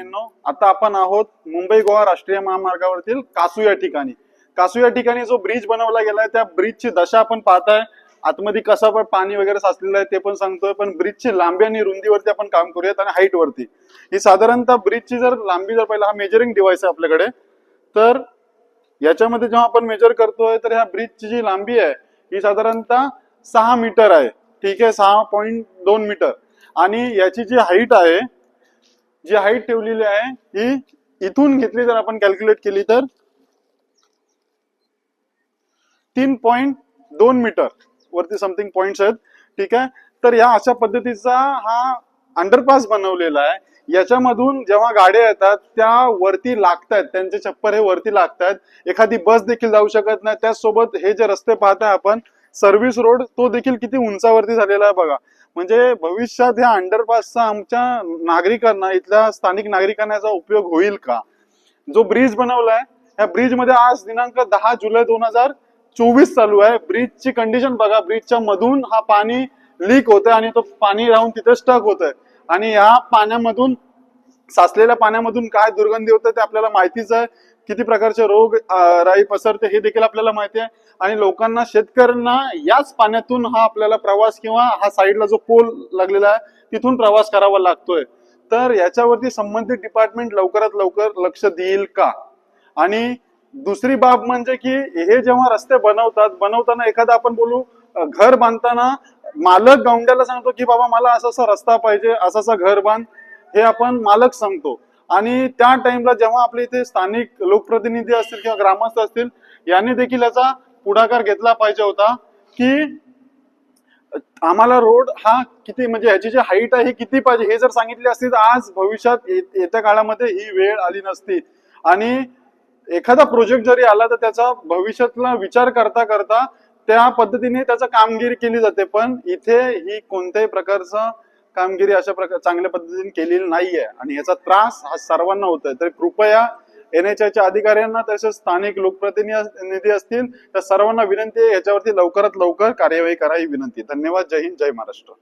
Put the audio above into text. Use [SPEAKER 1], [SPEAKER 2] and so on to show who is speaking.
[SPEAKER 1] मैत्रिणींनो आता आपण आहोत मुंबई गोवा राष्ट्रीय महामार्गावरतील कासू या ठिकाणी. कासू या ठिकाणी जो ब्रिज बनवला गेलाय त्या ब्रिजची दशा आपण पाहताय. आतमध्ये कसा पण पाणी वगैरे साचलेलं आहे ते पण सांगतोय पण ब्रिजची लांबी आणि रुंदीवरती आपण काम करूयात आणि हाईट वरती ही साधारणतः ब्रिजची जर लांबी जर पहिला हा मेजरिंग डिव्हाइस आहे आपल्याकडे. तर याच्यामध्ये जेव्हा आपण मेजर करतोय तर ह्या ब्रिजची जी लांबी आहे ही साधारणतः सहा मीटर आहे. ठीक आहे सहा पॉईंट दोन मीटर. आणि याची जी हाईट आहे जी हाईट ठेवलेली आहे ही इथून घेतली जर आपण कॅल्क्युलेट केली तर. तीन पॉइंट दोन मीटर वरती समथिंग पॉइंट्स आहेत. ठीक आहे? तर या अशा पद्धतीचा हा अंडरपास बनवलेला आहे. याच्यामधून जेव्हा गाड्या येतात त्या वरती लागतायत. त्यांचे छप्पर हे वरती लागतायत. एखादी बस देखील जाऊ शकत नाही. त्याचसोबत हे जे रस्ते पाहताय आपण सर्व्हिस रोड तो देखील किती उंचावरती झालेला आहे बघा. म्हणजे भविष्यात ह्या अंडरपासचा आमच्या नागरिकांना इथल्या स्थानिक नागरिकांना याचा उपयोग होईल का? जो ब्रिज बनवलाय या ब्रिजमध्ये आज दिनांक दहा जुलै दोन हजार चोवीस चालू आहे. ब्रिजची कंडिशन बघा ब्रिजच्या मधून हा पाणी लीक होत आहे आणि तो पाणी राहून तिथे स्टक होत आहे आणि या पाण्यामधून साचलेल्या पाण्यामधून काय दुर्गंधी होतं ते आपल्याला माहितीच आहे. किती प्रकारचे रोग राई पसरते हे देखील आपल्याला माहिती आहे. आणि लोकांना शेतकऱ्यांना याच पाण्यातून हा आपल्याला प्रवास किंवा हा साईडला जो पोल लागलेला आहे तिथून प्रवास करावा लागतोय. तर याच्यावरती संबंधित डिपार्टमेंट लवकरात लवकर लक्ष देईल का? आणि दुसरी बाब म्हणजे की हे जेव्हा रस्ते बनवतात बनवताना एखादा आपण बोलू घर बांधताना मालक गावंड्याला सांगतो की बाबा मला असा असा रस्ता पाहिजे असं असं घर बांध. हे आपण मालक सांगतो. आणि त्या टाइमला जेव्हा आपले इथे स्थानिक लोकप्रतिनिधी असतील किंवा ग्रामस्थ असतील यांनी देखील याचा पुढाकार घेतला पाहिजे होता की आम्हाला रोड हा किती म्हणजे ह्याची जी हाईट आहे ही किती पाहिजे? हे जर सांगितले असते तर आज भविष्यात येत्या काळामध्ये ही वेळ आली नसती. आणि एखादा प्रोजेक्ट जरी आला तर त्याचा भविष्यातला विचार करता करता त्या पद्धतीने त्याचा कामगिरी केली जाते. पण इथे ही कोणत्याही प्रकारचं कामगिरी अशा प्रकार चांगल्या पद्धतीने केलेली नाहीये. आणि याचा त्रास हा सर्वांना होतोय. तर कृपया एन एच आयच्या अधिकाऱ्यांना तसेच स्थानिक लोकप्रतिनिधी असतील त्या सर्वांना विनंती आहे याच्यावरती लवकरात लवकर कार्यवाही करा ही विनंती. धन्यवाद. जय हिंद. जय महाराष्ट्र.